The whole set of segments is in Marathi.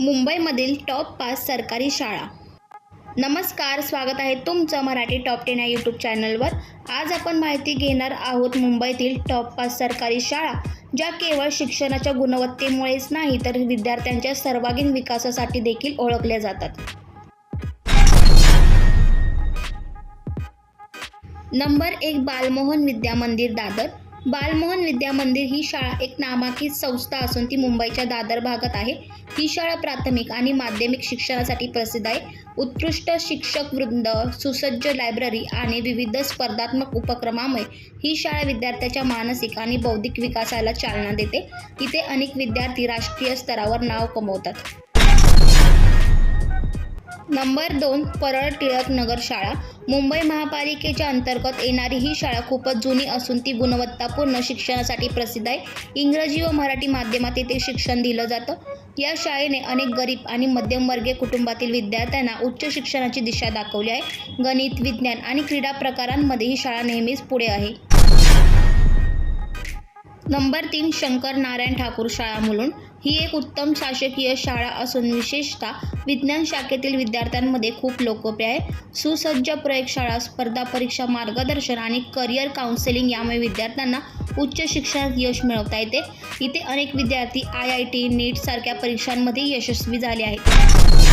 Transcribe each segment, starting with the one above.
मुंबईमधील टॉप पाच सरकारी शाळा. नमस्कार स्वागत आहे तुमचं मराठी टॉप टेन या यूट्यूब चॅनलवर. आज आपण माहिती घेणार आहोत मुंबईतील टॉप पाच सरकारी शाळा ज्या केवळ शिक्षणाच्या गुणवत्तेमुळेच नाही तर विद्यार्थ्यांच्या सर्वांगीण विकासासाठी देखील ओळखल्या जातात. नंबर एक बालमोहन विद्या मंदिर दादर बालमोहन विद्या मंदिर ही शाळा एक नामांकित संस्था असून ती मुंबईच्या दादर भागात आहे. ही शाळा प्राथमिक आणि माध्यमिक शिक्षणासाठी प्रसिद्ध आहे. उत्कृष्ट शिक्षक वृंद सुसज्ज लायब्ररी आणि विविध स्पर्धात्मक उपक्रमामुळे ही शाळा विद्यार्थ्याच्या मानसिक आणि बौद्धिक विकासाला चालना देते. इथे अनेक विद्यार्थी राष्ट्रीय स्तरावर नाव कमवतात. नंबर दोन परळ टिळक नगर शाळा. मुंबई महापालिकेच्या अंतर्गत येणारी ही शाळा खूपच जुनी असून ती गुणवत्तापूर्ण शिक्षणासाठी प्रसिद्ध आहे. इंग्रजी व मराठी माध्यमात येथे शिक्षण दिलं जातं. या शाळेने अनेक गरीब आणि मध्यमवर्गीय कुटुंबातील विद्यार्थ्यांना उच्च शिक्षणाची दिशा दाखवली आहे. गणित विज्ञान आणि क्रीडा प्रकारांमध्ये ही शाळा नेहमीच पुढे आहे. नंबर तीन शंकर नारायण ठाकूर शाळा मुलुंड ही एक उत्तम शासकीय शाळा असून विशेषतः विज्ञान शाखेतील विद्यार्थ्यांमध्ये खूप लोकप्रिय आहे. सुसज्ज प्रयोगशाळा स्पर्धा परीक्षा मार्गदर्शन आणि करिअर काउन्सिलिंग यामुळे विद्यार्थ्यांना उच्च शिक्षणात यश मिळवता येते. इथे अनेक विद्यार्थी आय आय टी नीट सारख्या परीक्षांमध्ये यशस्वी झाले आहेत.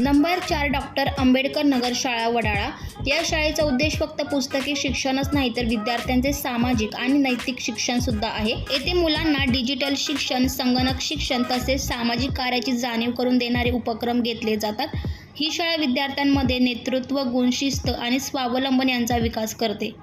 नंबर चार डॉक्टर आंबेडकर नगर शाळा वडाळा. या शाळेचा उद्देश फक्त पुस्तकी शिक्षणच नाही तर विद्यार्थ्यांचे सामाजिक आणि नैतिक शिक्षण सुद्धा आहे. येथे मुलांना डिजिटल शिक्षण संगणक शिक्षण तसेच सामाजिक कार्याची जाणीव करून देणारे उपक्रम घेतले जातात. ही शाळा विद्यार्थ्यांमध्ये नेतृत्व गुण शिस्त आणि स्वावलंबन यांचा विकास करते.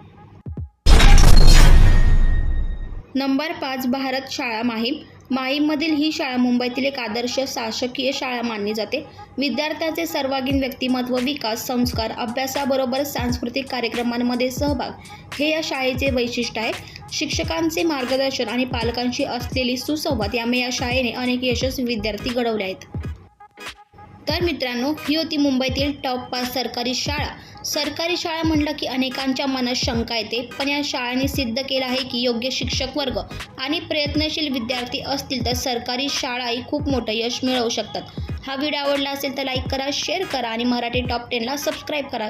नंबर पाच भारत शाळा माहीम. माहीममधील ही शाळा मुंबईतील एक आदर्श शासकीय शाळा मानली जाते. विद्यार्थ्यांचे सर्वांगीण व्यक्तिमत्व विकास संस्कार अभ्यासाबरोबर सांस्कृतिक कार्यक्रमांमध्ये सहभाग हे या शाळेचे वैशिष्ट्य आहे शिक्षकांचे मार्गदर्शन आणि पालकांशी असलेली सुसंवाद यामुळे या शाळेने अनेक यशस्वी विद्यार्थी घडवले आहेत. तर मित्रांनो ही होती मुंबईतील टॉप पाच सरकारी शाळा. सरकारी शाळा म्हटलं की अनेकांच्या मनात शंका येते पण या शाळांनी सिद्ध केलं आहे की योग्य शिक्षक वर्ग आणि प्रयत्नशील विद्यार्थी असतील तर सरकारी शाळाही खूप मोठं यश मिळवू शकतात. हा व्हिडिओ आवडला असेल तर लाईक करा शेअर करा आणि मराठी टॉप टेनला सबस्क्राईब करा.